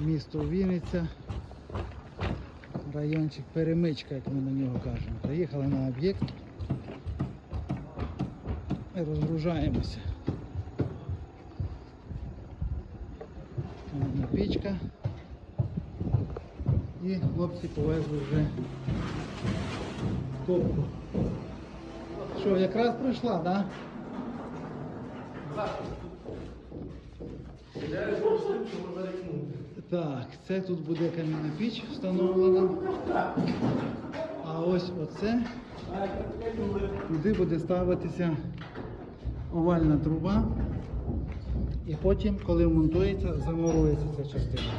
Місто Вінниця. Райончик Перемичка, як ми на нього кажемо. Приїхали на об'єкт і розгружаємося. Одна пічка. І хлопці повезли вже топку. Що, якраз прийшла, так? Да? Так, це тут буде кам'яна піч встановлена. А ось оце туди буде ставитися овальна труба. І потім, коли монтується, замурується ця частина.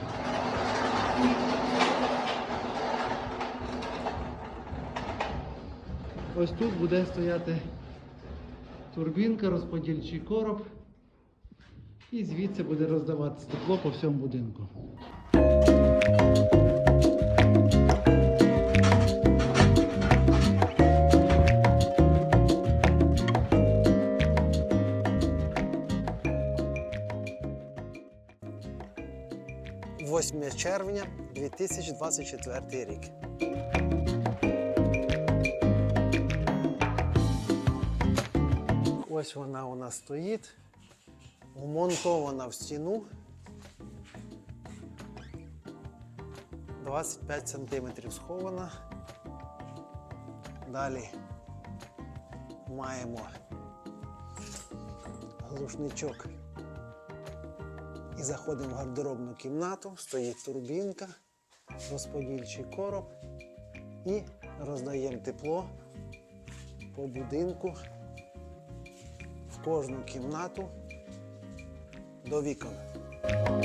Ось тут буде стояти турбінка, розподільчий короб. І звідси буде роздаватися тепло по всьому будинку. – 8 червня 2024 рік. Ось вона у нас стоїть, вмонтована в стіну. 25 см схована. Далі маємо глушничок. І заходимо в гардеробну кімнату, стоїть турбінка, розподільчий короб. І роздаємо тепло по будинку в кожну кімнату do vikenda.